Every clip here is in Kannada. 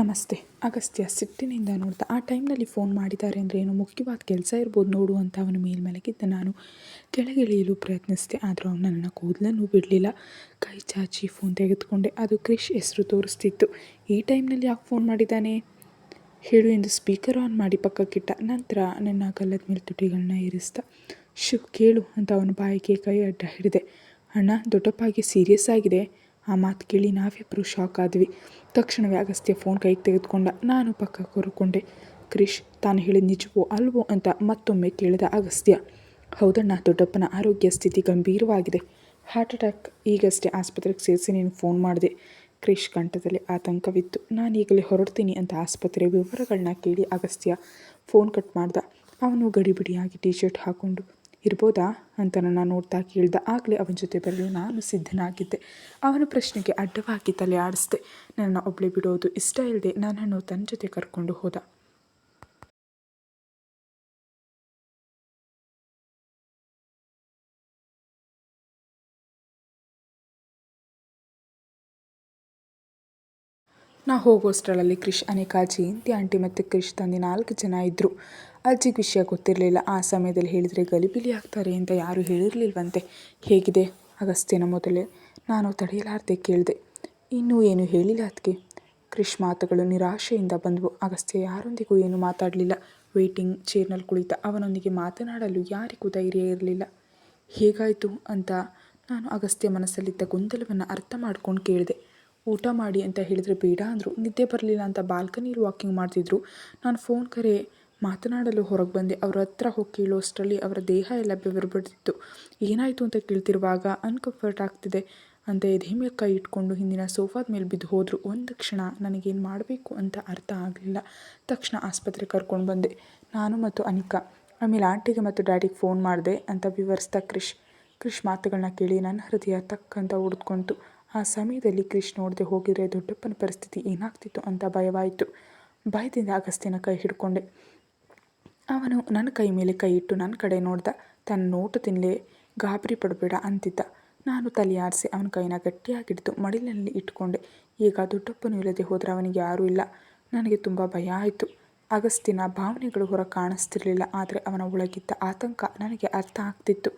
ನಮಸ್ತೆ. ಅಗಸ್ತ್ಯ ಸಿಟ್ಟಿನಿಂದ ನೋಡ್ತಾ, ಆ ಟೈಮ್ನಲ್ಲಿ ಫೋನ್ ಮಾಡಿದ್ದಾರೆ ಅಂದರೆ ಏನು ಮುಖ್ಯವಾದ ಕೆಲಸ ಇರ್ಬೋದು ನೋಡು ಅಂತ ಅವನ ಮೇಲ್ಮಲಗಿದ್ದ ನಾನು. ಕೆಳಗಿಳಿಯಲು ಪ್ರಯತ್ನಿಸಿದೆ, ಆದರೂ ಅವನು ನನ್ನ ಕೂದಲನ್ನು ಬಿಡಲಿಲ್ಲ. ಕೈ ಚಾಚಿ ಫೋನ್ ತೆಗೆದುಕೊಂಡೆ, ಅದು ಕ್ರಿಶ್ ಹೆಸರು ತೋರಿಸ್ತಿತ್ತು. ಈ ಟೈಮ್ನಲ್ಲಿ ಯಾಕೆ ಫೋನ್ ಮಾಡಿದ್ದಾನೆ? ಹೇಳು ಎಂದು ಸ್ಪೀಕರ್ ಆನ್ ಮಾಡಿ ಪಕ್ಕಕ್ಕಿಟ್ಟ. ನಂತರ ನನ್ನ ಕಲ್ಲದ ಮೇಲೆ ತುಟಿಗಳನ್ನ ಇರಿಸ್ದ ಶು, ಕೇಳು ಅಂತ ಅವನು ಬಾಯಿಗೆ ಕೈ ಅಡ್ಡ ಹಿಡಿದೆ. ಅಣ್ಣ, ದೊಡ್ಡಪ್ಪಾಗಿ ಸೀರಿಯಸ್ ಆಗಿದೆ. ಆ ಮಾತು ಕೇಳಿ ನಾವಿಬ್ಬರು ಶಾಕ್ ಆದ್ವಿ. ತಕ್ಷಣವೇ ಅಗಸ್ತ್ಯ ಫೋನ್ ಕೈಗೆ ತೆಗೆದುಕೊಂಡ, ನಾನು ಪಕ್ಕ ಕೂರಿಕೊಂಡೆ. ಕ್ರಿಶ್, ತಾನು ಹೇಳಿದ ನಿಜವೋ ಅಲ್ವೋ ಅಂತ ಮತ್ತೊಮ್ಮೆ ಕೇಳಿದ ಅಗಸ್ತ್ಯ. ಹೌದಣ್ಣ, ದೊಡ್ಡಪ್ಪನ ಆರೋಗ್ಯ ಸ್ಥಿತಿ ಗಂಭೀರವಾಗಿದೆ. ಹಾರ್ಟ್ ಅಟ್ಯಾಕ್ ಈಗಷ್ಟೇ ಆಸ್ಪತ್ರೆಗೆ ಸೇರಿಸಿ ನೀನು ಫೋನ್ ಮಾಡಿದೆ. ಕ್ರಿಶ್ ಕಂಠದಲ್ಲಿ ಆತಂಕವಿತ್ತು. ನಾನು ಈಗಲೇ ಹೊರಡ್ತೀನಿ ಅಂತ ಆಸ್ಪತ್ರೆ ವಿವರಗಳನ್ನ ಕೇಳಿ ಅಗಸ್ತ್ಯ ಫೋನ್ ಕಟ್ ಮಾಡ್ದ. ಅವನು ಗಡಿಬಿಡಿಯಾಗಿ ಟೀ ಶರ್ಟ್ ಹಾಕ್ಕೊಂಡು ಇರ್ಬೋದಾ ಅಂತ ನನ್ನ ನೋಡ್ತಾ ಕೇಳ್ದ. ಆಗಲೇ ಅವನ ಜೊತೆ ಬರಲು ನಾನು ಸಿದ್ಧನಾಗಿದ್ದೆ. ಅವನ ಪ್ರಶ್ನೆಗೆ ಅಡ್ಡವಾಗಿ ತಲೆ ಆಡಿಸ್ದೆ. ನನ್ನ ಒಬ್ಳೆ ಬಿಡೋದು ಇಷ್ಟ ಇಲ್ಲದೆ ನನ್ನನ್ನು ತನ್ನ ಜೊತೆ ಕರ್ಕೊಂಡು ಹೋದ. ನಾ ಹೋಗೋಷ್ಟರಲ್ಲಿ ಕ್ರಿಶ್, ಅನೇಕ ಜಯಂತಿ ಆಂಟಿ ಮತ್ತು ಕ್ರಿಶ್ ತಂದೆ ನಾಲ್ಕು ಜನ ಇದ್ದರು ಅಜ್ಜಿಗೆ ವಿಷಯ ಗೊತ್ತಿರಲಿಲ್ಲ. ಆ ಸಮಯದಲ್ಲಿ ಹೇಳಿದರೆ ಗಲಿಬಿಲಿ ಆಗ್ತಾರೆ ಅಂತ ಯಾರೂ ಹೇಳಿರಲಿಲ್ವಂತೆ. ಹೇಗಿದೆ? ಅಗಸ್ತ್ಯನ ಮೊದಲೇ ನಾನು ತಡೆಯಲಾರದೆ ಕೇಳಿದೆ. ಇನ್ನೂ ಏನು ಹೇಳಿಲ್ಲ ಅದಕ್ಕೆ ಕ್ರಿಶ್ ಮಾತುಗಳು ನಿರಾಶೆಯಿಂದ ಬಂದವು. ಅಗಸ್ತ್ಯ ಯಾರೊಂದಿಗೂ ಏನು ಮಾತಾಡಲಿಲ್ಲ. ವೇಟಿಂಗ್ ಚೇರ್ನಲ್ಲಿ ಕುಳಿತ ಅವನೊಂದಿಗೆ ಮಾತನಾಡಲು ಯಾರಿಗೂ ಧೈರ್ಯ ಇರಲಿಲ್ಲ. ಹೇಗಾಯಿತು ಅಂತ ನಾನು ಅಗಸ್ತ್ಯ ಮನಸ್ಸಲ್ಲಿದ್ದ ಗೊಂದಲವನ್ನು ಅರ್ಥ ಮಾಡ್ಕೊಂಡು ಕೇಳಿದೆ. ಊಟ ಮಾಡಿ ಅಂತ ಹೇಳಿದರೆ ಬೇಡ ಅಂದರು. ನಿದ್ದೆ ಬರಲಿಲ್ಲ ಅಂತ ಬಾಲ್ಕನಿಲಿ ವಾಕಿಂಗ್ ಮಾಡ್ತಿದ್ರು. ನಾನು ಫೋನ್ ಕರೆ ಮಾತನಾಡಲು ಹೊರಗೆ ಬಂದೆ. ಅವರ ಹತ್ರ ಹೋಗಿ ಕೇಳುವಷ್ಟರಲ್ಲಿ ಅವರ ದೇಹ ಎಲ್ಲ ಬೆವರುಬಿಡ್ತಿತ್ತು ಏನಾಯಿತು ಅಂತ ಕೇಳ್ತಿರುವಾಗ ಅನ್ಕಂಫರ್ಟ್ ಆಗ್ತಿದೆ ಅಂತ ಎದೆ ಕೈ ಇಟ್ಕೊಂಡು ಹಿಂದಿನ ಸೋಫಾದ ಮೇಲೆ ಬಿದ್ದು ಹೋದರು. ಒಂದು ಕ್ಷಣ ನನಗೇನು ಮಾಡಬೇಕು ಅಂತ ಅರ್ಥ ಆಗಲಿಲ್ಲ. ತಕ್ಷಣ ಆಸ್ಪತ್ರೆ ಕರ್ಕೊಂಡು ಬಂದೆ. ನಾನು ಮತ್ತು ಅನಿಕಾ. ಆಮೇಲೆ ಆಂಟಿಗೆ ಮತ್ತು ಡ್ಯಾಡಿಗೆ ಫೋನ್ ಮಾಡಿದೆ ಅಂತ ವಿವರಿಸ್ತಾ ಕ್ರಿಶ್. ಕ್ರಿಶ್ ಮಾತುಗಳನ್ನ ಕೇಳಿ ನನ್ನ ಹೃದಯ ತಕ್ಕಂತ ಉಳಿದ್ಕೊಂತು ಆ ಸಮಯದಲ್ಲಿ ಕ್ರಿಶ್ ನೋಡದೆ ಹೋಗಿದ್ರೆ ದೊಡ್ಡಪ್ಪನ ಪರಿಸ್ಥಿತಿ ಏನಾಗ್ತಿತ್ತು ಅಂತ ಭಯವಾಯಿತು. ಭಯದಿಂದ ಅಗಸ್ತ್ಯನ ಕೈ ಹಿಡ್ಕೊಂಡೆ. ಅವನು ನನ್ನ ಕೈ ಮೇಲೆ ಕೈ ಇಟ್ಟು ನನ್ನ ಕಡೆ ನೋಡ್ದ, ತನ್ನ ನೋಟದಿಂದಲೇ ಗಾಬರಿ ಪಡಬೇಡ ಅಂತಿದ್ದ. ನಾನು ತಲೆ ಆರಿಸಿ ಅವನ ಕೈನ ಗಟ್ಟಿಯಾಗಿಡ್ದು ಮಡಿಲಿನಲ್ಲಿ ಇಟ್ಕೊಂಡೆ. ಈಗ ದೊಡ್ಡಪ್ಪನು ಇಲ್ಲದೆ ಹೋದರೆ ಅವನಿಗೆ ಯಾರೂ ಇಲ್ಲ. ನನಗೆ ತುಂಬ ಭಯ ಆಯಿತು. ಅಗಸ್ತಿನ ಭಾವನೆಗಳು ಹೊರ ಕಾಣಿಸ್ತಿರಲಿಲ್ಲ, ಆದರೆ ಅವನ ಒಳಗಿದ್ದ ಆತಂಕ ನನಗೆ ಅರ್ಥ ಆಗ್ತಿತ್ತು.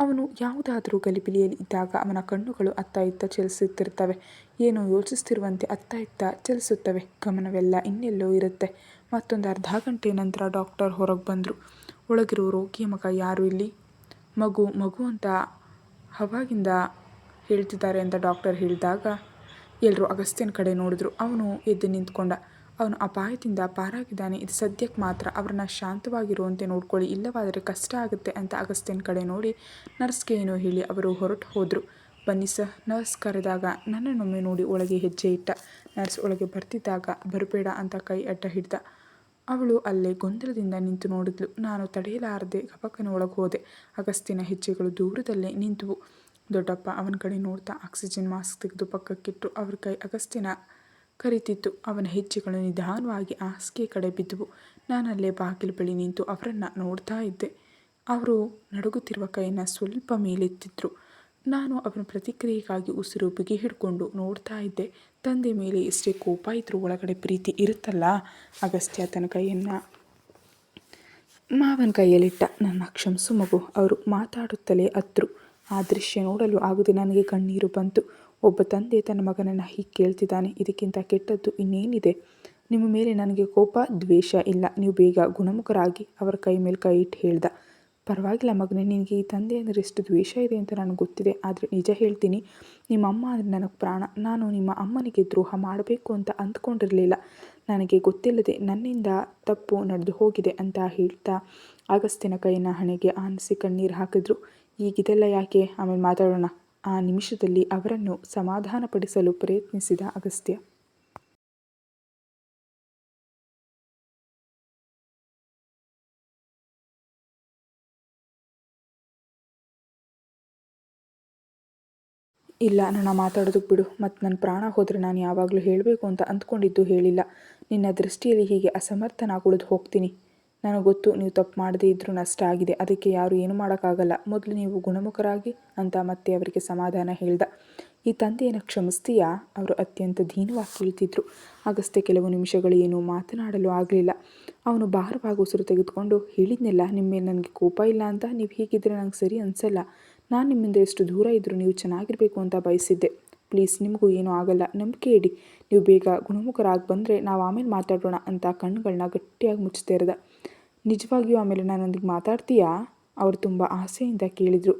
ಅವನು ಯಾವುದಾದರೂ ಗಲಿಬಿಲಿಯಲ್ಲಿ ಇದ್ದಾಗ ಅವನ ಕಣ್ಣುಗಳು ಅತ್ತ ಇತ್ತ ಚಲಿಸುತ್ತಿರ್ತವೆ. ಏನೋ ಯೋಚಿಸ್ತಿರುವಂತೆ ಅತ್ತ ಇತ್ತ ಚಲಿಸುತ್ತವೆ. ಗಮನವೆಲ್ಲ ಇನ್ನೆಲ್ಲೋ ಇರುತ್ತೆ. ಮತ್ತೊಂದು ಅರ್ಧ ಗಂಟೆ ನಂತರ ಡಾಕ್ಟರ್ ಹೊರಗೆ ಬಂದರು. ಒಳಗಿರೋ ರೋಗಿಯ ಮಗ ಯಾರು ಇಲ್ಲಿ? ಮಗು ಮಗು ಅಂತ ಅವಾಗಿಂದ ಹೇಳ್ತಿದ್ದಾರೆ ಅಂತ ಡಾಕ್ಟರ್ ಹೇಳಿದಾಗ ಎಲ್ಲರೂ ಅಗಸ್ತ್ಯನ ಕಡೆ ನೋಡಿದ್ರು. ಅವನು ಎದ್ದು ನಿಂತ್ಕೊಂಡ. ಅವನು ಅಪಾಯದಿಂದ ಪಾರಾಗಿದ್ದಾನೆ. ಇದು ಸದ್ಯಕ್ಕೆ ಮಾತ್ರ. ಅವ್ರನ್ನ ಶಾಂತವಾಗಿರುವಂತೆ ನೋಡ್ಕೊಳ್ಳಿ. ಇಲ್ಲವಾದರೆ ಕಷ್ಟ ಆಗುತ್ತೆ ಅಂತ ಅಗಸ್ತ್ಯನ ಕಡೆ ನೋಡಿ ನರ್ಸ್ಗೆ ಏನೋ ಹೇಳಿ ಅವರು ಹೊರಟು ಹೋದರು. ಬನ್ನಿ ಸರ್. ನರ್ಸ್ ಕರೆದಾಗ ನನ್ನನ್ನೊಮ್ಮೆ ನೋಡಿ ಒಳಗೆ ಹೆಜ್ಜೆ ಇಟ್ಟ. ನರ್ಸ್ ಒಳಗೆ ಬರ್ತಿದ್ದಾಗ ಬರಬೇಡ ಅಂತ ಕೈ ಅಡ್ಡ ಹಿಡ್ದ. ಅವಳು ಅಲ್ಲೇ ಗೊಂದಲದಿಂದ ನಿಂತು ನೋಡಿದ್ಲು. ನಾನು ತಡೆಯಲಾರದೆ ಕಪಕ್ಕನ ಒಳಗೆ ಹೋದೆ. ಅಗಸ್ತಿನ ಹೆಜ್ಜೆಗಳು ದೂರದಲ್ಲೇ ನಿಂತವು. ದೊಡ್ಡಪ್ಪ ಅವನ ಕಡೆ ನೋಡ್ತಾ ಆಕ್ಸಿಜನ್ ಮಾಸ್ಕ್ ತೆಗೆದು ಪಕ್ಕಕ್ಕಿಟ್ಟು ಅವ್ರ ಕೈ ಅಗಸ್ತಿನ ಕರಿತಿತ್ತು. ಅವನ ಹೆಜ್ಜೆಗಳು ನಿಧಾನವಾಗಿ ಆಸ್ಕೆ ಕಡೆ ಬಿದ್ದುವು. ನಾನಲ್ಲೇ ಬಾಗಿಲು ಬಳಿ ನಿಂತು ಅವರನ್ನು ನೋಡ್ತಾ ಇದ್ದೆ. ಅವರು ನಡುಗುತ್ತಿರುವ ಕೈಯನ್ನು ಸ್ವಲ್ಪ ಮೇಲೆತ್ತಿದ್ರು. ನಾನು ಅವನ ಪ್ರತಿಕ್ರಿಯೆಗಾಗಿ ಉಸಿರು ಬಿಗಿ ಹಿಡ್ಕೊಂಡು ನೋಡ್ತಾ ಇದ್ದೆ. ತಂದೆ ಮೇಲೆ ಎಷ್ಟೇ ಕೋಪ ಇದ್ರೂ ಒಳಗಡೆ ಪ್ರೀತಿ ಇರುತ್ತಲ್ಲ? ಅಗಸ್ತ್ಯ ತನ್ನ ಕೈಯನ್ನು ಮಾವನ ಕೈಯಲ್ಲಿಟ್ಟ. ನನ್ನ ಕ್ಷಮಿಸು ಮಗು, ಅವರು ಮಾತಾಡುತ್ತಲೇ ಹತ್ರು ಆ ದೃಶ್ಯ ನೋಡಲು ಆಗದೆ ನನಗೆ ಕಣ್ಣೀರು ಬಂತು. ಒಬ್ಬ ತಂದೆ ತನ್ನ ಮಗನನ್ನು ಹೀಗೆ ಕೇಳ್ತಿದ್ದಾನೆ. ಇದಕ್ಕಿಂತ ಕೆಟ್ಟದ್ದು ಇನ್ನೇನಿದೆ? ನಿಮ್ಮ ಮೇಲೆ ನನಗೆ ಕೋಪ, ದ್ವೇಷ ಇಲ್ಲ. ನೀವು ಬೇಗ ಗುಣಮುಖರಾಗಿ ಅವರ ಕೈ ಮೇಲೆ ಕೈ ಇಟ್ಟು ಹೇಳ್ದ. ಪರವಾಗಿಲ್ಲ ಮಗನೇ, ನಿನಗೆ ಈ ತಂದೆ ಅಂದರೆ ಎಷ್ಟು ದ್ವೇಷ ಇದೆ ಅಂತ ನನಗೆ ಗೊತ್ತಿದೆ. ಆದರೆ ನಿಜ ಹೇಳ್ತೀನಿ, ನಿಮ್ಮ ಅಮ್ಮ ಅಂದರೆ ನನಗೆ ಪ್ರಾಣ. ನಾನು ನಿಮ್ಮ ಅಮ್ಮನಿಗೆ ದ್ರೋಹ ಮಾಡಬೇಕು ಅಂತ ಅಂದ್ಕೊಂಡಿರಲಿಲ್ಲ. ನನಗೆ ಗೊತ್ತಿಲ್ಲದೆ ನನ್ನಿಂದ ತಪ್ಪು ನಡೆದು ಹೋಗಿದೆ ಅಂತ ಹೇಳ್ತಾ ಅಗಸ್ತಿನ ಕೈನ ಹಣೆಗೆ ಆನಿಸಿ ಕಣ್ಣೀರು ಹಾಕಿದ್ರು. ಈಗಿದೆಲ್ಲ ಯಾಕೆ? ಆಮೇಲೆ ಮಾತಾಡೋಣ. ಆ ನಿಮಿಷದಲ್ಲಿ ಅವರನ್ನು ಸಮಾಧಾನಪಡಿಸಲು ಪ್ರಯತ್ನಿಸಿದ ಅಗಸ್ತ್ಯ. ಇಲ್ಲ, ನನ್ನ ಮಾತಾಡೋದಕ್ಕೆ ಬಿಡು. ಮತ್ತು ನನ್ನ ಪ್ರಾಣ ಹೋದರೆ ನಾನು ಯಾವಾಗಲೂ ಹೇಳಬೇಕು ಅಂತ ಅಂದ್ಕೊಂಡಿದ್ದು ಹೇಳಿಲ್ಲ. ನಿನ್ನ ದೃಷ್ಟಿಯಲ್ಲಿ ಹೀಗೆ ಅಸಮರ್ಥನಾಗುಳಿದು ಹೋಗ್ತೀನಿ. ನನಗೆ ಗೊತ್ತು, ನೀವು ತಪ್ಪು ಮಾಡದೇ ಇದ್ದರೂ ನಷ್ಟ ಆಗಿದೆ. ಅದಕ್ಕೆ ಯಾರು ಏನು ಮಾಡೋಕ್ಕಾಗಲ್ಲ. ಮೊದಲು ನೀವು ಗುಣಮುಖರಾಗಿ, ಅಂತ ಮತ್ತೆ ಅವರಿಗೆ ಸಮಾಧಾನ ಹೇಳ್ದ. ಈ ತಂದೆಯನ್ನು ಕ್ಷಮಿಸ್ತೀಯಾ? ಅವರು ಅತ್ಯಂತ ದೀನವಾಗಿ ಕೇಳ್ತಿದ್ರು ಅಗಸ್ತ್ಯ ಕೆಲವು ನಿಮಿಷಗಳು ಏನೂ ಮಾತನಾಡಲು ಆಗಲಿಲ್ಲ. ಅವನು ಭಾರವಾಗಿ ಉಸಿರು ತೆಗೆದುಕೊಂಡು, ಹೇಳಿದ್ನೆಲ್ಲ ನಿಮ್ಮ ನನಗೆ ಕೋಪ ಇಲ್ಲ ಅಂತ ನೀವು ಹೀಗಿದ್ರೆ ನಂಗೆ ಸರಿ ಅನಿಸಲ್ಲ. ನಾನು ನಿಮ್ಮಿಂದ ಎಷ್ಟು ದೂರ ಇದ್ದರೂ ನೀವು ಚೆನ್ನಾಗಿರಬೇಕು ಅಂತ ಬಯಸಿದ್ದೆ. ಪ್ಲೀಸ್, ನಿಮಗೂ ಏನೂ ಆಗಲ್ಲ. ನಂಬಿಕೆ ಇಡಿ. ನೀವು ಬೇಗ ಗುಣಮುಖರಾಗಿ ಬಂದರೆ ನಾವು ಆಮೇಲೆ ಮಾತಾಡೋಣ ಅಂತ ಕಣ್ಣುಗಳನ್ನ ಗಟ್ಟಿಯಾಗಿ ಮುಚ್ಚುತ್ತಾ ನಿಜವಾಗಿಯೂ ಆಮೇಲೆ ನನ್ನೊಂದಿಗೆ ಮಾತಾಡ್ತೀಯಾ? ಅವರು ತುಂಬ ಆಸೆಯಿಂದ ಕೇಳಿದರು.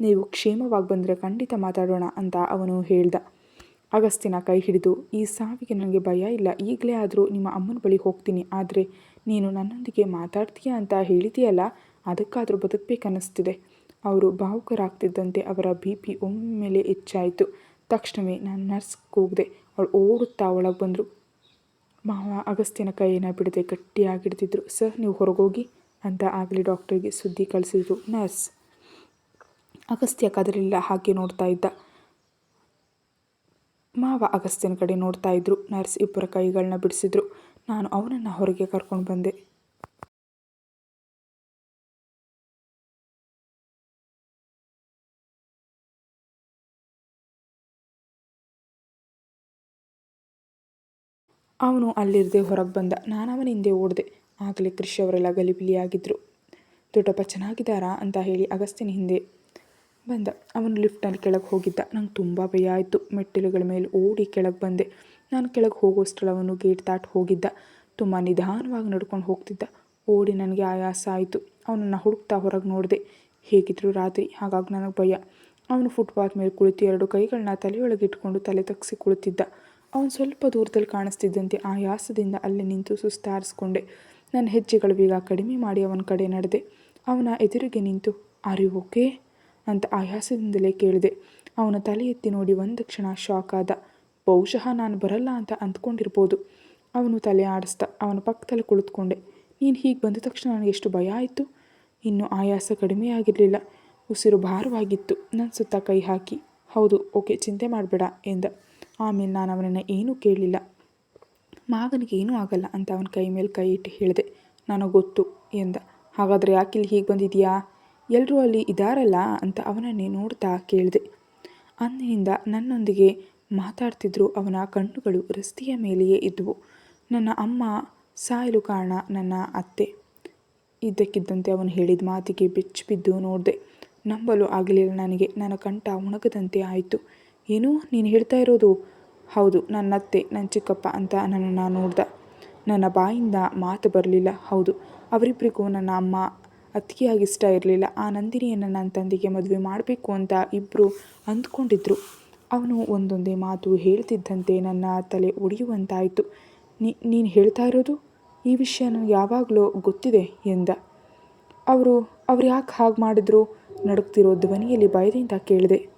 ನೀವು ಕ್ಷೇಮವಾಗಿ ಬಂದರೆ ಖಂಡಿತ ಮಾತಾಡೋಣ ಅಂತ ಅವನು ಹೇಳ್ದ. ಅಗಸ್ತಿನ ಕೈ ಹಿಡಿದು, ಈ ಸಾವಿಗೆ ನನಗೆ ಭಯ ಇಲ್ಲ. ಈಗಲೇ ಆದರೂ ನಿಮ್ಮ ಅಮ್ಮನ ಬಳಿ ಹೋಗ್ತೀನಿ. ಆದರೆ ನೀನು ನನ್ನೊಂದಿಗೆ ಮಾತಾಡ್ತೀಯಾ ಅಂತ ಹೇಳಿದೆಯಲ್ಲ, ಅದಕ್ಕಾದರೂ ಬದುಕಬೇಕನ್ನಿಸ್ತಿದೆ. ಅವರು ಭಾವುಕರಾಗ್ತಿದ್ದಂತೆ ಅವರ ಬಿ ಪಿ ಒಮ್ಮೆಲೆ ಹೆಚ್ಚಾಯಿತು. ತಕ್ಷಣವೇ ನಾನು ನರ್ಸ್ ಕೂಗಿದೆ, ಅವಳು ಓಡುತ್ತಾ ಒಳಗೆ ಬಂದರು. ಮಾವ ಅಗಸ್ತ್ಯನ ಕೈಯನ್ನು ಬಿಡದೆ ಗಟ್ಟಿಯಾಗಿ ಹಿಡಿದಿದ್ರು ಸರ್, ನೀವು ಹೊರಗೋಗಿ ಅಂತ ಆಗಲಿ ಡಾಕ್ಟರ್ಗೆ ಸುದ್ದಿ ಕಳಿಸಿದ್ರು ನರ್ಸ್. ಅಗಸ್ತ್ಯ ಕದಲಿಲ್ಲ, ಹಾಗೆ ನೋಡ್ತಾ ಇದ್ದ. ಮಾವ ಅಗಸ್ತ್ಯನ ಕಡೆ ನೋಡ್ತಾ ಇದ್ರು. ನರ್ಸ್ ಇಬ್ಬರ ಕೈಗಳನ್ನ ಬಿಡಿಸಿದ್ರು. ನಾನು ಅವನನ್ನು ಹೊರಗೆ ಕರ್ಕೊಂಡು ಬಂದೆ. ಅವನು ಅಲ್ಲಿರದೆ ಹೊರಗೆ ಬಂದ. ನಾನು ಅವನ ಹಿಂದೆ ಓಡಿದೆ. ಆಗಲೇ ಕೃಷಿ ಅವರೆಲ್ಲ ಗಲಿಬಿಲಿಯಾಗಿದ್ದರು ದೊಡ್ಡಪ್ಪ ಚೆನ್ನಾಗಿದ್ದಾರಾ ಅಂತ ಹೇಳಿ ಅಗಸ್ತಿನ ಹಿಂದೆ ಬಂದ. ಅವನು ಲಿಫ್ಟಲ್ಲಿ ಕೆಳಗೆ ಹೋಗಿದ್ದ. ನಂಗೆ ತುಂಬ ಭಯ ಆಯಿತು. ಮೆಟ್ಟಿಲುಗಳ ಮೇಲೆ ಓಡಿ ಕೆಳಗೆ ಬಂದೆ. ನಾನು ಕೆಳಗೆ ಹೋಗೋಷ್ಟರಲ್ಲಿ ಅವನು ಗೇಟ್ ದಾಟಿ ಹೋಗಿದ್ದ. ತುಂಬ ನಿಧಾನವಾಗಿ ನಡ್ಕೊಂಡು ಹೋಗ್ತಿದ್ದ. ಓಡಿ ನನಗೆ ಆಯಾಸ ಆಯಿತು. ಅವನನ್ನು ಹುಡುಕ್ತಾ ಹೊರಗೆ ನೋಡಿದೆ. ಹೇಗಿದ್ರು ರಾತ್ರಿ, ಹಾಗಾಗಿ ನನಗೆ ಭಯ. ಅವನು ಫುಟ್ಪಾತ್ ಮೇಲೆ ಕುಳಿತು ಎರಡು ಕೈಗಳನ್ನ ತಲೆಯೊಳಗೆ ಇಟ್ಕೊಂಡು ತಲೆ ತಗ್ಸಿ ಕುಳಿತಿದ್ದ. ಅವನು ಸ್ವಲ್ಪ ದೂರದಲ್ಲಿ ಕಾಣಿಸ್ತಿದ್ದಂತೆ ಆಯಾಸದಿಂದ ಅಲ್ಲಿ ನಿಂತು ಸುಸ್ತಾರಿಸ್ಕೊಂಡೆ. ನನ್ನ ಹೆಜ್ಜೆಗಳು ಬೇಗ ಕಡಿಮೆ ಮಾಡಿ ಅವನ ಕಡೆ ನಡೆದೆ. ಅವನ ಎದುರಿಗೆ ನಿಂತು ಆರ್ ಓಕೆ ಅಂತ ಆಯಾಸದಿಂದಲೇ ಕೇಳಿದೆ. ಅವನ ತಲೆ ಎತ್ತಿ ನೋಡಿ ಒಂದು ಕ್ಷಣ ಶಾಕ್ ಆದ. ಬಹುಶಃ ನಾನು ಬರಲ್ಲ ಅಂತ ಅಂದ್ಕೊಂಡಿರ್ಬೋದು. ಅವನು ತಲೆ ಆಡಿಸ್ದ ಅವನ ಪಕ್ಕದಲ್ಲಿ ಕುಳಿತುಕೊಂಡೆ. ನೀನು ಹೀಗೆ ಬಂದ ತಕ್ಷಣ ನನಗೆ ಎಷ್ಟು ಭಯ ಆಯಿತು? ಇನ್ನು ಆಯಾಸ ಕಡಿಮೆ ಆಗಿರಲಿಲ್ಲ. ಉಸಿರು ಭಾರವಾಗಿತ್ತು. ನನ್ನ ಸುತ್ತ ಕೈ ಹಾಕಿ, ಹೌದು, ಓಕೆ, ಚಿಂತೆ ಮಾಡಬೇಡ ಎಂದ. ಆಮೇಲೆ ನಾನು ಅವನನ್ನು ಏನೂ ಕೇಳಲಿಲ್ಲ. ಮಗನಿಗೆ ಏನೂ ಆಗಲ್ಲ ಅಂತ ಅವನ ಕೈ ಮೇಲೆ ಕೈ ಇಟ್ಟು ಹೇಳಿದೆ. ನನಗೆ ಗೊತ್ತು ಎಂದ. ಹಾಗಾದರೆ ಯಾಕೆ ಇಲ್ಲಿ ಹೀಗೆ ಬಂದಿದೆಯಾ? ಎಲ್ಲರೂ ಅಲ್ಲಿ ಇದ್ದಾರಲ್ಲ ಅಂತ ಅವನನ್ನೇ ನೋಡ್ತಾ ಕೇಳಿದೆ. ಅಂದಿನಿಂದ ನನ್ನೊಂದಿಗೆ ಮಾತಾಡ್ತಿದ್ರು ಅವನ ಕಣ್ಣುಗಳು ರಸ್ತೆಯ ಮೇಲೆಯೇ ಇದ್ದವು ನನ್ನ ಅಮ್ಮ ಸಾಯಲು ಕಾರಣ ನನ್ನ ಅತ್ತೆ. ಇದ್ದಕ್ಕಿದ್ದಂತೆ ಅವನು ಹೇಳಿದ ಮಾತಿಗೆ ಬೆಚ್ಚಿ ಬಿದ್ದು ನೋಡಿದೆ. ನಂಬಲು ಆಗಲಿಲ್ಲ ನನಗೆ. ನನ್ನ ಕಂಠ ಒಣಗದಂತೆ ಆಯಿತು. ಏನು? ನೀನು ಹೇಳ್ತಾ ಇರೋದು? ಹೌದು ನನ್ನ ಅತ್ತೆ ನನ್ನ ಚಿಕ್ಕಪ್ಪ ಅಂತ ನನ್ನನ್ನು ನೋಡ್ದ. ನನ್ನ ಬಾಯಿಂದ ಮಾತು ಬರಲಿಲ್ಲ, ಹೌದು. ಅವರಿಬ್ಬರಿಗೂ ನನ್ನ ಅಮ್ಮ ಅತ್ತಿಗೆಯಾಗಿ ಇಷ್ಟ ಇರಲಿಲ್ಲ. ಆ ನಂದಿನಿಯನ್ನು ನನ್ನ ತಂದೆಗೆ ಮದುವೆ ಮಾಡಬೇಕು ಅಂತ ಇಬ್ಬರು ಅಂದ್ಕೊಂಡಿದ್ರು. ಅವನು ಒಂದೊಂದೇ ಮಾತು ಹೇಳ್ತಿದ್ದಂತೆ ನನ್ನ ತಲೆ ಒಡೆಯುವಂತಾಯಿತು. ನೀ, ನೀನು ಹೇಳ್ತಾ ಇರೋದು? ಈ ವಿಷಯ ನನಗೆ ಯಾವಾಗಲೂ ಗೊತ್ತಿದೆ ಎಂದ. ಅವರು, ಅವ್ರು ಯಾಕೆ ಹಾಗೆ ಮಾಡಿದ್ರು? ನಡುಕ್ತಿರೋ ಧ್ವನಿಯಲ್ಲಿ ಭಯದಿಂದ ಕೇಳಿದೆ.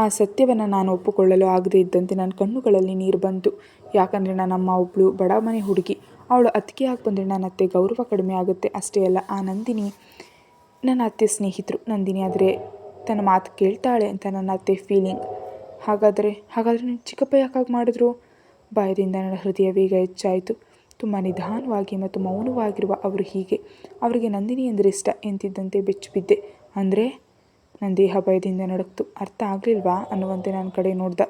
ಆ ಸತ್ಯವನ್ನು ನಾನು ಒಪ್ಪಿಕೊಳ್ಳಲು ಆಗದೇ ಇದ್ದಂತೆ ನನ್ನ ಕಣ್ಣುಗಳಲ್ಲಿ ನೀರು ಬಂತು. ಯಾಕಂದರೆ ನನ್ನಮ್ಮ ಒಬ್ಬಳು ಬಡ ಮನೆ ಹುಡುಗಿ. ಅವಳು ಅತ್ತಿಗೆಯಾಗಿ ಬಂದರೆ ನನ್ನ ಅತ್ತೆ ಗೌರವ ಕಡಿಮೆ ಆಗುತ್ತೆ. ಅಷ್ಟೇ ಅಲ್ಲ, ಆ ನಂದಿನಿ ನನ್ನ ಅತ್ತೆ ಸ್ನೇಹಿತರು. ನಂದಿನಿ ಆದರೆ ತನ್ನ ಮಾತು ಕೇಳ್ತಾಳೆ ಅಂತ ನನ್ನ ಅತ್ತೆ ಫೀಲಿಂಗ್ ಹಾಗಾದರೆ ಹಾಗಾದರೆ ನನ್ನ ಚಿಕ್ಕಪ್ಪ ಯಾಕಾಗಿ ಮಾಡಿದ್ರು? ಭಯದಿಂದ ನನ್ನ ಹೃದಯ ವೇಗ ಹೆಚ್ಚಾಯಿತು. ತುಂಬ ನಿಧಾನವಾಗಿ ಮತ್ತು ಮೌನವಾಗಿರುವ ಅವರು ಹೀಗೆ. ಅವರಿಗೆ ನಂದಿನಿ ಅಂದರೆ ಇಷ್ಟ ಎಂತಿದ್ದಂತೆ ಬೆಚ್ಚು ಬಿದ್ದೆ ಅಂದರೆ ನನ್ನ ದೇಹ ಭಯದಿಂದ ನಡುಕ್ತು ಅರ್ಥ ಆಗಲಿಲ್ವಾ? ಅನ್ನುವಂತೆ ನನ್ನ ಕಡೆ ನೋಡ್ದ.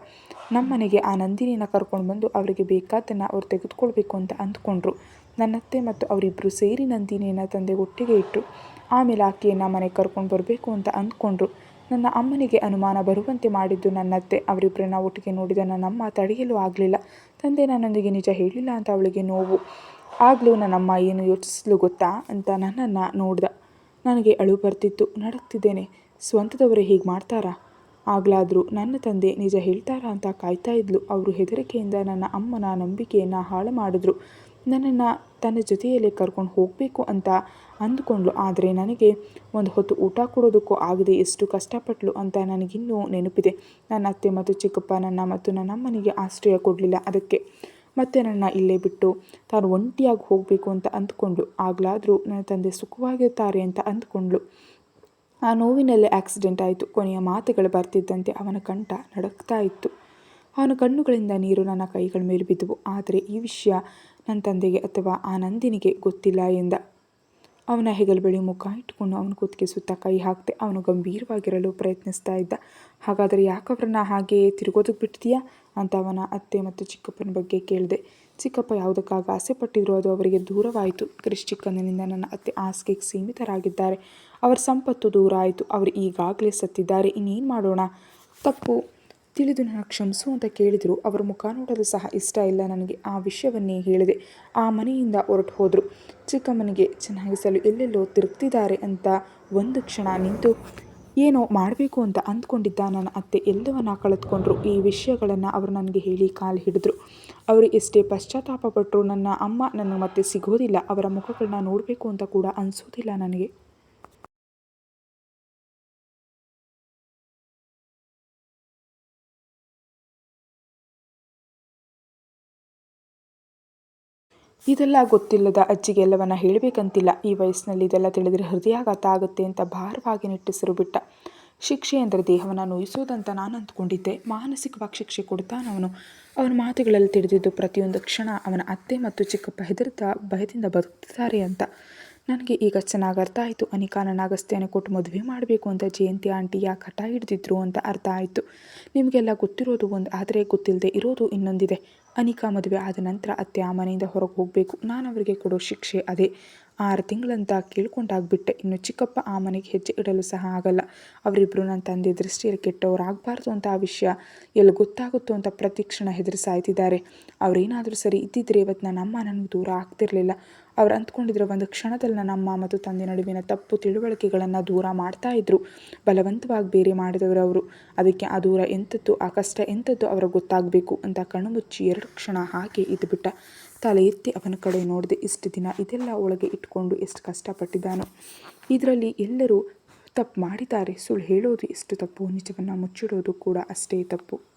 ನಮ್ಮ ಮನೆಗೆ ಆ ನಂದಿನಿನ ಕರ್ಕೊಂಡು ಬಂದು ಅವರಿಗೆ ಬೇಕಾದನ್ನು ಅವ್ರು ತೆಗೆದುಕೊಳ್ಬೇಕು ಅಂತ ಅಂದ್ಕೊಂಡ್ರು. ನನ್ನತ್ತೆ ಮತ್ತು ಅವರಿಬ್ಬರು ಸೇರಿ ನಂದಿನಿಯನ್ನು ತಂದೆ ಒಟ್ಟಿಗೆ ಇಟ್ಟರು ಆಮೇಲೆ ಆಕೆಯನ್ನು ಮನೆಗೆ ಕರ್ಕೊಂಡು ಬರಬೇಕು ಅಂತ ಅಂದ್ಕೊಂಡ್ರು. ನನ್ನ ಅಮ್ಮನಿಗೆ ಅನುಮಾನ ಬರುವಂತೆ ಮಾಡಿದ್ದು ನನ್ನತ್ತೆ. ಅವರಿಬ್ಬರನ್ನ ಒಟ್ಟಿಗೆ ನೋಡಿದ ನನ್ನಮ್ಮ ತಡೆಯಲು ಆಗಲಿಲ್ಲ. ತಂದೆ ನನ್ನೊಂದಿಗೆ ನಿಜ ಹೇಳಿಲ್ಲ ಅಂತ ಅವಳಿಗೆ ನೋವು. ಆಗಲೂ ನನ್ನಮ್ಮ ಏನು ಯೋಚಿಸಲು ಗೊತ್ತಾ ಅಂತ ನನ್ನನ್ನು ನೋಡ್ದ. ನನಗೆ ಅಳು ಬರ್ತಿತ್ತು. ನಡಕ್ತಿದ್ದೇನೆ ಸ್ವಂತದವರೇ ಹೀಗೆ ಮಾಡ್ತಾರಾ? ಆಗ್ಲಾದರೂ ನನ್ನ ತಂದೆ ನಿಜ ಹೇಳ್ತಾರಾ ಅಂತ ಕಾಯ್ತಾ ಇದ್ಲು. ಅವರು ಹೆದರಿಕೆಯಿಂದ ನನ್ನ ಅಮ್ಮನ ನಂಬಿಕೆಯನ್ನು ಹಾಳು ಮಾಡಿದ್ರು. ನನ್ನನ್ನು ತನ್ನ ಜೊತೆಯಲ್ಲೇ ಕರ್ಕೊಂಡು ಹೋಗಬೇಕು ಅಂತ ಅಂದ್ಕೊಂಡ್ಲು ಆದರೆ ನನಗೆ ಒಂದು ಹೊತ್ತು ಊಟ ಕೊಡೋದಕ್ಕೂ ಆಗದೆ ಎಷ್ಟು ಕಷ್ಟಪಟ್ಟಳು ಅಂತ ನನಗಿನ್ನೂ ನೆನಪಿದೆ. ನನ್ನ ಅತ್ತೆ ಮತ್ತು ಚಿಕ್ಕಪ್ಪ ನನ್ನ ಮತ್ತು ನನ್ನ ಅಮ್ಮನಿಗೆ ಆಶ್ರಯ ಕೊಡಲಿಲ್ಲ ಅದಕ್ಕೆ. ಮತ್ತೆ ನನ್ನ ಇಲ್ಲೇ ಬಿಟ್ಟು ತಾನು ಒಂಟಿಯಾಗಿ ಹೋಗಬೇಕು ಅಂತ ಅಂದ್ಕೊಂಡ್ಳು. ಆಗಲಾದರೂ ನನ್ನ ತಂದೆ ಸುಖವಾಗಿರ್ತಾರೆ ಅಂತ ಅಂದ್ಕೊಂಡ್ಳು. ಆ ನೋವಿನಲ್ಲೇ ಆಕ್ಸಿಡೆಂಟ್ ಆಯಿತು. ಕೊನೆಯ ಮಾತುಗಳು ಬರ್ತಿದ್ದಂತೆ ಅವನ ಕಂಠ ನಡಕ್ತಾ ಇತ್ತು. ಅವನ ಕಣ್ಣುಗಳಿಂದ ನೀರು ನನ್ನ ಕೈಗಳ ಮೇಲೆ ಬಿದ್ದವು. ಆದರೆ ಈ ವಿಷಯ ನನ್ನ ತಂದೆಗೆ ಅಥವಾ ಆ ನಂದಿನಿಗೆ ಗೊತ್ತಿಲ್ಲ ಎಂದ. ಅವನ ಹೆಗಲ ಬಳಿ ಮುಖ ಇಟ್ಟುಕೊಂಡು ಅವನ ಕುತ್ತಿಗೆ ಸುತ್ತ ಕೈ ಹಾಕ್ತೆ ಅವನು ಗಂಭೀರವಾಗಿರಲು ಪ್ರಯತ್ನಿಸ್ತಾ ಇದ್ದ. ಹಾಗಾದರೆ ಯಾಕವ್ರನ್ನ ಹಾಗೆಯೇ ತಿರುಗೋದಕ್ಕೆ ಬಿಟ್ಟಿದೆಯಾ ಅಂತ ಅವನ ಅತ್ತೆ ಮತ್ತು ಚಿಕ್ಕಪ್ಪನ ಬಗ್ಗೆ ಕೇಳಿದೆ. ಚಿಕ್ಕಪ್ಪ ಯಾವುದಕ್ಕಾಗ ಆಸೆ ಪಟ್ಟಿದ್ರು ಅದು ಅವರಿಗೆ ದೂರವಾಯಿತು. ಕ್ರಿಶ್ ಚಿಕ್ಕಂದಿನಿಂದ ನನ್ನ ಅತ್ತೆ ಆಸೆಗೆ ಸೀಮಿತರಾಗಿದ್ದಾರೆ. ಅವರ ಸಂಪತ್ತು ದೂರ ಆಯಿತು ಅವರು ಈಗಾಗಲೇ ಸತ್ತಿದ್ದಾರೆ. ಇನ್ನೇನು ಮಾಡೋಣ? ತಪ್ಪು. ತಿಳಿದು ನನ್ನ ಕ್ಷಮಿಸು ಅಂತ ಕೇಳಿದರು. ಅವರ ಮುಖ ನೋಡಲು ಸಹ ಇಷ್ಟ ಇಲ್ಲ. ನನಗೆ ಆ ವಿಷಯವನ್ನೇ ಹೇಳಿದೆ. ಆ ಮನೆಯಿಂದ ಹೊರಟು ಹೋದರು ಚಿಕ್ಕಮ್ಮನಿಗೆ ಚೆನ್ನಾಗಿಸಲು ಎಲ್ಲೆಲ್ಲೋ ತಿರುಗ್ತಿದ್ದಾರೆ ಅಂತ ಒಂದು ಕ್ಷಣ ನಿಂತು, ಏನೋ ಮಾಡಬೇಕು ಅಂತ ಅಂದ್ಕೊಂಡಿದ್ದ ನನ್ನ ಅತ್ತೆ ಎಲ್ಲವನ್ನ ಕಳೆದುಕೊಂಡ್ರು. ಈ ವಿಷಯಗಳನ್ನು ಅವರು ನನಗೆ ಹೇಳಿ ಕಾಲು ಹಿಡಿದ್ರು. ಅವರು ಎಷ್ಟೇ ಪಶ್ಚಾತ್ತಾಪ ಪಟ್ಟರು ನನ್ನ ಅಮ್ಮ ನನ್ನ ಮತ್ತೆ ಸಿಗೋದಿಲ್ಲ. ಅವರ ಮುಖಗಳನ್ನ ನೋಡಬೇಕು ಅಂತ ಕೂಡ ಅನಿಸೋದಿಲ್ಲ ನನಗೆ. ಇದೆಲ್ಲ ಗೊತ್ತಿಲ್ಲದ ಅಜ್ಜಿಗೆ ಎಲ್ಲವನ್ನ ಹೇಳಬೇಕಂತಿಲ್ಲ. ಈ ವಯಸ್ಸಿನಲ್ಲಿ ಇದೆಲ್ಲ ತಿಳಿದರೆ ಹೃದಯಾಘಾತ ಆಗುತ್ತೆ ಅಂತ ಭಾರವಾಗಿ ನಿಟ್ಟಿಸಿರು ಬಿಟ್ಟ. ಶಿಕ್ಷೆ ಅಂದರೆ ದೇಹವನ್ನು ನೋಯಿಸೋದಂತ ನಾನು ಅಂದ್ಕೊಂಡಿದ್ದೆ. ಮಾನಸಿಕವಾಗಿ ಶಿಕ್ಷೆ ಕೊಡ್ತಾನವನು ಅವನ. ಮಾತುಗಳಲ್ಲಿ ತಿಳಿದಿದ್ದು ಪ್ರತಿಯೊಂದು ಕ್ಷಣ ಅವನ ಅತ್ತೆ ಮತ್ತು ಚಿಕ್ಕಪ್ಪ ಹೆದರ್ತಾ ಭಯದಿಂದ ಬದುಕ್ತಿದ್ದಾರೆ ಅಂತ. ನನಗೆ ಈಗ ಚೆನ್ನಾಗಿ ಅರ್ಥ ಆಯಿತು. ಅನಿಕಾ ನನ್ನ ಅಗಸ್ತ್ಯನ ಕೊಟ್ಟು ಮದುವೆ ಮಾಡಬೇಕು ಅಂತ ಜಯಂತಿ ಆಂಟಿ ಯಾಕೆ ಹಠ ಹಿಡಿದಿದ್ರು ಅಂತ ಅರ್ಥ ಆಯಿತು. ನಿಮಗೆಲ್ಲ ಗೊತ್ತಿರೋದು ಒಂದು, ಆದರೆ ಗೊತ್ತಿಲ್ಲದೆ ಇರೋದು ಇನ್ನೊಂದಿದೆ. ಅನಿಕಾ ಮದುವೆ ಆದ ನಂತರ ಅತ್ತೆ ಆ ಮನೆಯಿಂದ ಹೊರಗೆ ಹೋಗಬೇಕು. ನಾನು ಅವರಿಗೆ ಕೊಡೋ ಶಿಕ್ಷೆ ಅದೇ. ಆರು ತಿಂಗಳಂತ ಕೇಳ್ಕೊಂಡಾಗ್ಬಿಟ್ಟೆ. ಇನ್ನು ಚಿಕ್ಕಪ್ಪ ಆ ಮನೆಗೆ ಹೆಜ್ಜೆ ಇಡಲು ಸಹ ಆಗಲ್ಲ. ಅವರಿಬ್ಬರು ನನ್ನ ತಂದೆ ದೃಷ್ಟಿಯಲ್ಲಿ ಕೆಟ್ಟವರಾಗಬಾರ್ದು ಅಂತ ಆ ವಿಷಯ ಎಲ್ಲಿ ಗೊತ್ತಾಗುತ್ತೋ ಅಂತ ಪ್ರತಿಕ್ಷಣ ಹೆದರಿಸಾಯ್ತಿದ್ದಾರೆ ಅವರೇನಾದರೂ ಸರಿ ಇದ್ದಿದ್ರೆ ಇವತ್ತು ನನ್ನ ಅಮ್ಮ ನನಗೆ ದೂರ ಆಗ್ತಿರಲಿಲ್ಲ. ಅವ್ರು ಅಂದ್ಕೊಂಡಿದ್ರೆ ಒಂದು ಕ್ಷಣದಲ್ಲಿ ನನ್ನ ಮತ್ತು ತಂದೆ ನಡುವಿನ ತಪ್ಪು ತಿಳುವಳಿಕೆಗಳನ್ನು ದೂರ ಮಾಡ್ತಾ ಇದ್ರು. ಬಲವಂತವಾಗಿ ಬೇರೆ ಮಾಡಿದವರು ಅವರು. ಅದಕ್ಕೆ ಆ ದೂರ ಎಂಥದ್ದು ಆ ಕಷ್ಟ ಎಂಥದ್ದು ಅವರ ಗೊತ್ತಾಗಬೇಕು ಅಂತ ಕಣ್ಣು ಮುಚ್ಚಿ ಎರಡು ಕ್ಷಣ ಹಾಗೆ ಇದ್ದುಬಿಟ್ಟ ತಲೆ ಎತ್ತಿ ಅವನ ಕಡೆ ನೋಡಿದೆ ಇಷ್ಟು ದಿನ ಇದೆಲ್ಲ ಒಳಗೆ ಇಟ್ಕೊಂಡು ಎಷ್ಟು ಕಷ್ಟಪಟ್ಟಿದ್ದಾನೋ. ಇದರಲ್ಲಿ ಎಲ್ಲರೂ ತಪ್ಪು ಮಾಡಿದ್ದಾರೆ. ಸುಳ್ಳು ಹೇಳೋದು ಎಷ್ಟು ತಪ್ಪು, ನಿಜವನ್ನು ಮುಚ್ಚಿಡೋದು ಕೂಡ ಅಷ್ಟೇ ತಪ್ಪು.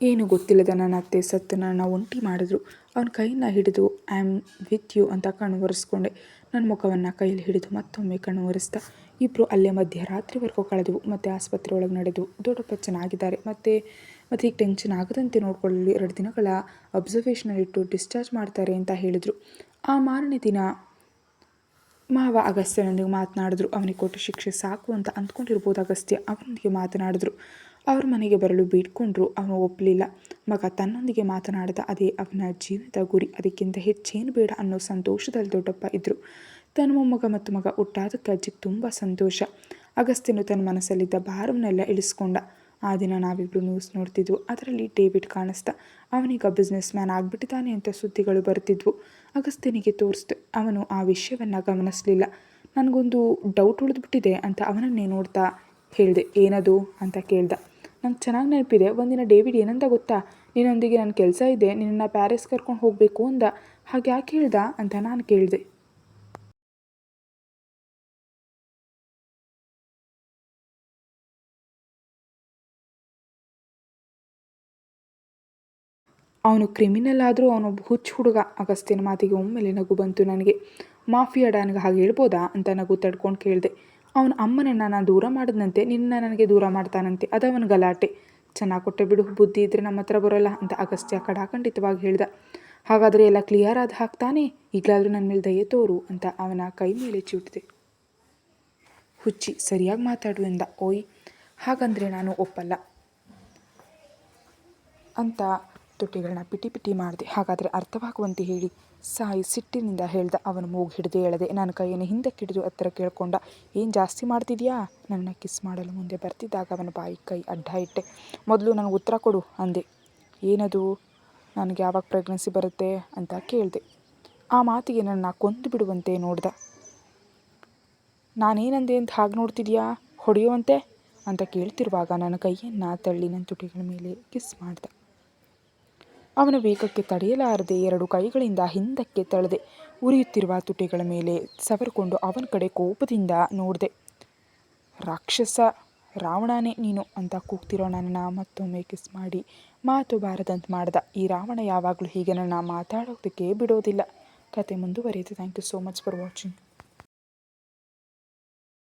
ಏನು ಗೊತ್ತಿಲ್ಲದ ನನ್ನ ಅತ್ತೆ ಸತ್ತು ನನ್ನ ಒಂಟಿ ಮಾಡಿದ್ರು. ಅವನ ಕೈನ ಹಿಡಿದು ಐ ಆಮ್ ವಿತ್ ಯು ಅಂತ ಕಣ್ಣು ಒರೆಸ್ಕೊಂಡೆ. ನನ್ನ ಮುಖವನ್ನು ಕೈಯಲ್ಲಿ ಹಿಡಿದು ಮತ್ತೊಮ್ಮೆ ಕಣ್ಣು ಒರೆಸ್ತಾ ಇಬ್ಬರು ಅಲ್ಲೇ ಮಧ್ಯರಾತ್ರಿವರೆಗೂ ಕಳೆದವು. ಮತ್ತು ಆಸ್ಪತ್ರೆ ಒಳಗೆ ನಡೆದವು ದೊಡ್ಡಪ್ಪ ಚೆನ್ನಾಗಿದ್ದಾರೆ ಮತ್ತು ಮತ್ತು ಈಗ ಟೆನ್ಷನ್ ಆಗದಂತೆ ನೋಡಿಕೊಳ್ಳಲು ಎರಡು ದಿನಗಳ ಅಬ್ಸರ್ವೇಷನಲ್ಲಿಟ್ಟು ಡಿಸ್ಚಾರ್ಜ್ ಮಾಡ್ತಾರೆ ಅಂತ ಹೇಳಿದರು. ಆ ಮಾರನೇ ದಿನ ಮಾವ ಅಗಸ್ತ್ಯನೊಂದಿಗೆ ಮಾತನಾಡಿದ್ರು. ಅವನಿಗೆ ಕೊಟ್ಟ ಶಿಕ್ಷೆ ಸಾಕು ಅಂತ ಅಂದ್ಕೊಂಡಿರ್ಬೋದು ಅಗಸ್ತ್ಯ. ಅವನೊಂದಿಗೆ ಮಾತನಾಡಿದ್ರು. ಅವ್ರ ಮನೆಗೆ ಬರಲು ಬೇಡ್ಕೊಂಡ್ರು, ಅವನು ಒಪ್ಪಲಿಲ್ಲ ಮಗ ತನ್ನೊಂದಿಗೆ ಮಾತನಾಡಿದ ಅದೇ ಅವನ ಜೀವನದ ಗುರಿ. ಅದಕ್ಕಿಂತ ಹೆಚ್ಚೇನು ಬೇಡ ಅನ್ನೋ ಸಂತೋಷದಲ್ಲಿ ದೊಡ್ಡಪ್ಪ ಇದ್ದರು ತನ್ನ ಮೊಮ್ಮಗ ಮತ್ತು ಮಗ ಹುಟ್ಟಾದಕ್ಕೆ ಅಜ್ಜಿಗೆ ತುಂಬ ಸಂತೋಷ. ಅಗಸ್ತ್ಯನು ತನ್ನ ಮನಸ್ಸಲ್ಲಿದ್ದ ಭಾರವನ್ನೆಲ್ಲ ಇಳಿಸ್ಕೊಂಡ. ಆ ದಿನ ನಾವಿಬ್ಬರು ನ್ಯೂಸ್ ನೋಡ್ತಿದ್ವು. ಅದರಲ್ಲಿ ಡೇವಿಡ್ ಕಾಣಿಸ್ದ. ಅವನೀಗ ಬಿಸ್ನೆಸ್ ಮ್ಯಾನ್ ಆಗಿಬಿಟ್ಟಿದ್ದಾನೆ ಅಂತ ಸುದ್ದಿಗಳು ಬರ್ತಿದ್ವು. ಅಗಸ್ತ್ಯನಿಗೆ ತೋರಿಸ್ತು ಅವನು ಆ ವಿಷಯವನ್ನು ಗಮನಿಸಲಿಲ್ಲ. ನನಗೊಂದು ಡೌಟ್ ಉಳಿದ್ಬಿಟ್ಟಿದೆ ಅಂತ ಅವನನ್ನೇ ನೋಡ್ತಾ ಹೇಳಿದೆ. ಏನದು? ಅಂತ ಕೇಳ್ದ. ನಂಗೆ ಚೆನ್ನಾಗಿ ನೆನಪಿದೆ. ಒಂದಿನ ಡೇವಿಡ್ ಏನಂತ ಗೊತ್ತಾ? ನಿನ್ನೊಂದಿಗೆ ನನ್ನ ಕೆಲಸ ಇದೆ, ನಿನ್ನನ್ನು ಪ್ಯಾರಿಸ್ ಕರ್ಕೊಂಡು ಹೋಗಬೇಕು ಅಂದ. ಹಾಗೆ ಯಾಕೆ ಹೇಳ್ದ ಅಂತ ನಾನು ಕೇಳಿದೆ. ಅವನು ಕ್ರಿಮಿನಲ್ ಆದರೂ ಅವನೊಬ್ಬ ಹುಚ್ಚು ಹುಡುಗ. ಅಗಸ್ತಿನ ಮಾತಿಗೆ ಒಮ್ಮೆಲೆ ನಗು ಬಂತು ನನಗೆ. ಮಾಫಿಯಾ ಡಾನ್ಗೆ ಹಾಗೆ ಹೇಳ್ಬೋದಾ? ಅಂತ ನಗು ತಡ್ಕೊಂಡು ಕೇಳಿದೆ. ಅವನ ಅಮ್ಮನನ್ನು ನಾನು ದೂರ ಮಾಡಿದಂತೆ ನಿನ್ನ ನನಗೆ ದೂರ ಮಾಡ್ತಾನಂತೆ ಅವನ ಗಲಾಟೆ. ಚೆನ್ನಾಗಿ ಕೊಟ್ಟೆ ಬಿಡು, ಬುದ್ಧಿ ಇದ್ದರೆ ನಮ್ಮ ಹತ್ರ ಬರೋಲ್ಲ ಅಂತ ಅಗಸ್ತ್ಯ ಕಡಾಖಂಡಿತವಾಗಿ ಹೇಳ್ದ. ಹಾಗಾದರೆ ಎಲ್ಲ ಕ್ಲಿಯರ್ ಆದ ಹಾಕ್ತಾನೆ ಈಗಲಾದರೂ ನನ್ನ ಮೇಲೆ ದಯೆ ತೋರು ಅಂತ ಅವನ ಕೈ ಮೇಲೆ ಚೂಟಿದೆ. ಹುಚ್ಚಿ, ಸರಿಯಾಗಿ ಮಾತಾಡು ಎಂದ. ಓಯ್, ಹಾಗಂದರೆ ನಾನು ಒಪ್ಪಲ್ಲ. ಅಂತ ತುಟಿಗಳನ್ನ ಪಿಟಿ ಪಿಟಿ ಮಾಡಿದೆ. ಹಾಗಾದರೆ ಅರ್ಥವಾಗುವಂತೆ ಹೇಳಿ ಸಾಯಿ ಸಿಟ್ಟಿನಿಂದ ಹೇಳ್ದ ಅವನು ಮೂಗು ಹಿಡಿದು ಹೇಳದೆ ನನ್ನ ಕೈಯನ್ನು ಹಿಂದಕ್ಕೆ ಹಿಡಿದು ಹತ್ತಿರ ಕೇಳ್ಕೊಂಡ, ಏನು ಜಾಸ್ತಿ ಮಾಡ್ತಿದ್ಯಾ? ನನ್ನ ಕಿಸ್ ಮಾಡಲು ಮುಂದೆ ಬರ್ತಿದ್ದಾಗ ಅವನ ಬಾಯಿ ಕೈ ಅಡ್ಡ ಇಟ್ಟೆ. ಮೊದಲು ನನಗೆ ಉತ್ತರ ಕೊಡು, ಅಂದೆ. ಏನದು? ನನಗೆ ಯಾವಾಗ ಪ್ರೆಗ್ನೆನ್ಸಿ ಬರುತ್ತೆ? ಅಂತ ಕೇಳಿದೆ. ಆ ಮಾತಿಗೆ ನನ್ನ ಕೊಂದು ಬಿಡುವಂತೆ ನೋಡ್ದ. ನಾನೇನಂದೆ ಅಂತ ಹಾಗೆ ನೋಡ್ತಿದ್ಯಾ? ಹೊಡೆಯುವಂತೆ? ಅಂತ ಕೇಳ್ತಿರುವಾಗ ನನ್ನ ಕೈಯನ್ನು ತಳ್ಳಿ ನನ್ನ ತುಟಿಗಳ ಮೇಲೆ ಕಿಸ್ ಮಾಡ್ದೆ. ಅವನ ವೇಗಕ್ಕೆ ತಡೆಯಲಾರದೆ ಎರಡು ಕೈಗಳಿಂದ ಹಿಂದಕ್ಕೆ ತಳೆದೆ. ಉರಿಯುತ್ತಿರುವ ತುಟಿಗಳ ಮೇಲೆ ಸವರಿಕೊಂಡು ಅವನ ಕಡೆ ಕೋಪದಿಂದ ನೋಡಿದೆ. ರಾಕ್ಷಸ, ರಾವಣನೇ ನೀನು ಅಂತ ಕೂಗ್ತಿರೋ ನನ್ನ ಮತ್ತೊಮ್ಮೆ ಕಿಸ್ ಮಾಡಿ ಮಾತು ಬಾರದಂತ ಮಾಡ್ದ. ಈ ರಾವಣ ಯಾವಾಗಲೂ ಹೀಗೆ ನನ್ನ ಮಾತಾಡೋದಕ್ಕೆ ಬಿಡೋದಿಲ್ಲ. ಕತೆ ಮುಂದುವರಿಯುತ್ತೆ. Thank you so much for watching